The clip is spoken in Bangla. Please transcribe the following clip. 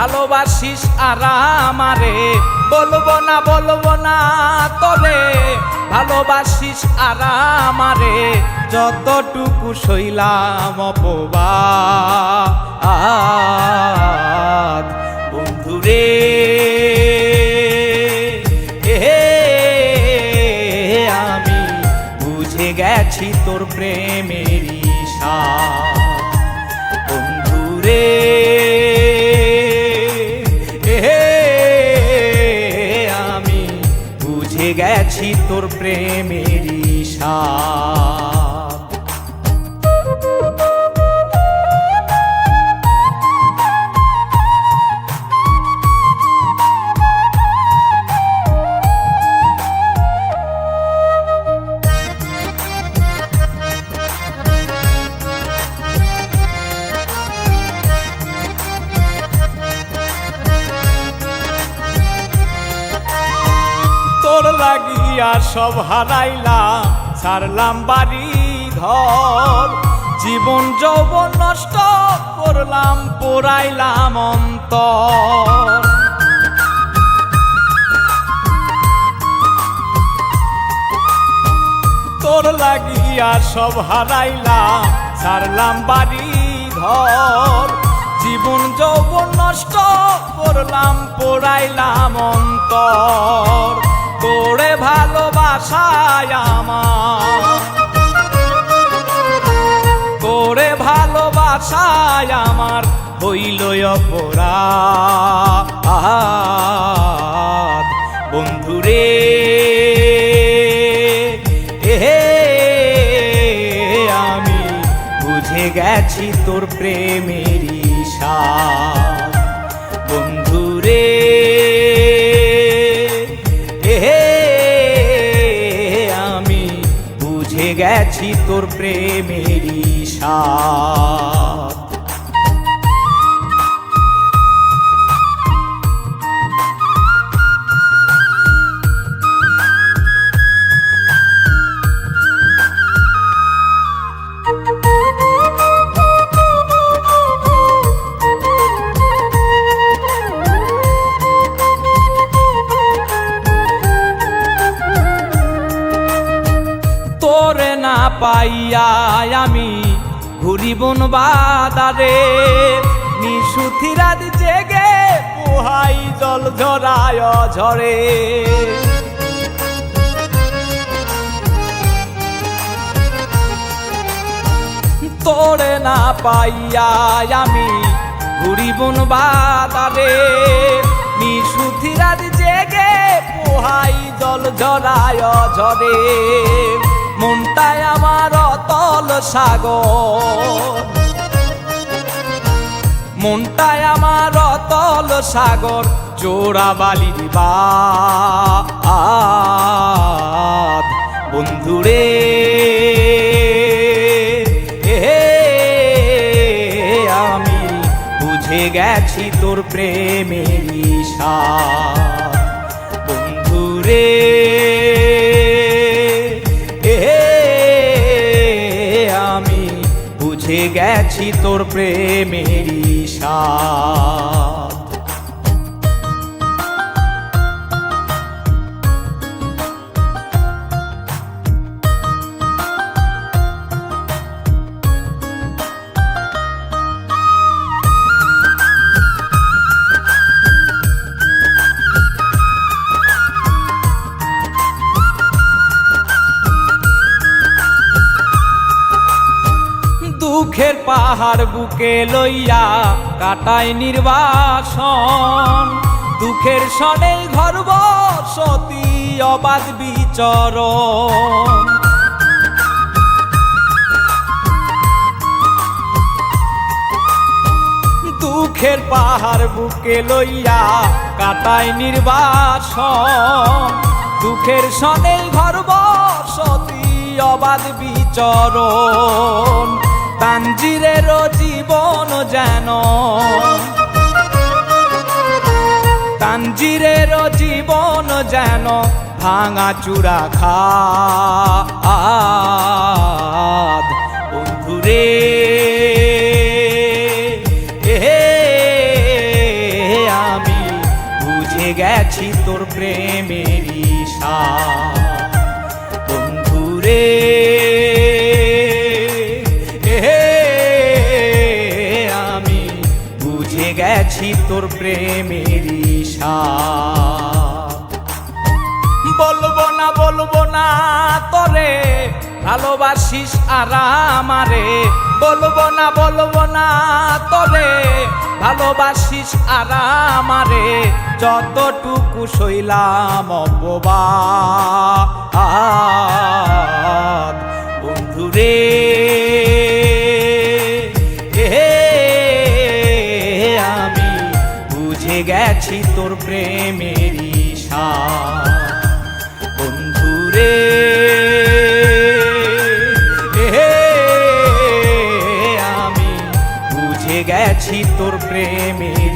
ভালোবাসিস আর আমারে, বলব না বলব না তবে ভালোবাসিস আর আমারে, যতটুকু শৈলাম অপবাদ। বন্ধুরে আমি বুঝে গেছি তোর প্রেমের সার বন্ধুরে তোর প্রেমের তোর লাগিয়া সব হারাইলাম, ছাড়লাম বাড়ি ঘর। জীবন যৌবন নষ্ট করলাম, পোড়াইলাম অন্তর। তোর লাগিয়া সব হারাইলাম, ছাড়লাম বাড়ি ঘর। জীবন যৌবন নষ্ট করলাম, পোড়াইলাম অন্তর। তোরে ভালোবাসায় আমার। করে ভালোবাসায় আমার হইল অপরাধ। বন্ধুরে, এ আমি বুঝে গেছি তোর প্রেমের সার তোর প্রেমের সার তোরে না পাইয়া আমি ঘুরি বন বাদারে। নিশুথি রাত জেগে পোহাই জল ঝরায় ঝরে। তোরে না পাইয়া আমি ঘুরি বন বাদারে। নিশুথি রাত জেগে পোহাই জল ঝরায় ঝরে। মনটায় আমার অতল সাগর। মনটায় আমার অতল সাগর, জোড়া বালির বাদ বন্ধুরে আমি বুঝে গেছি তোর প্রেমের সার বন্ধুরে বুঝে গেছি তোর প্রেমের সার পাহাড় বুকে লইয়া কাটায় নির্বাসন। দুঃখের সনে ঘর সতী অবাধ বিচরণ। দুঃখের পাহাড় বুকে লইয়া কাটায় নির্বাসন। দুঃখের সনে ঘর সতী অবাধ বিচরণ। তাঞ্জিরের জীবন যেন। তাঞ্জিরের জীবন যেন ভাঙা চূড়া খা বন্ধুরে আমি বুঝে গেছি তোর প্রেমের ইশা বন্ধুরে তোর প্রেমের বলব না বলব না তোরে, ভালোবাসিস আর আমারে। বলব না বলব না তোরে, ভালোবাসিস আর আমারে। যতটুকু শৈলাম অপবাদ। বন্ধুরে তোর প্রেমের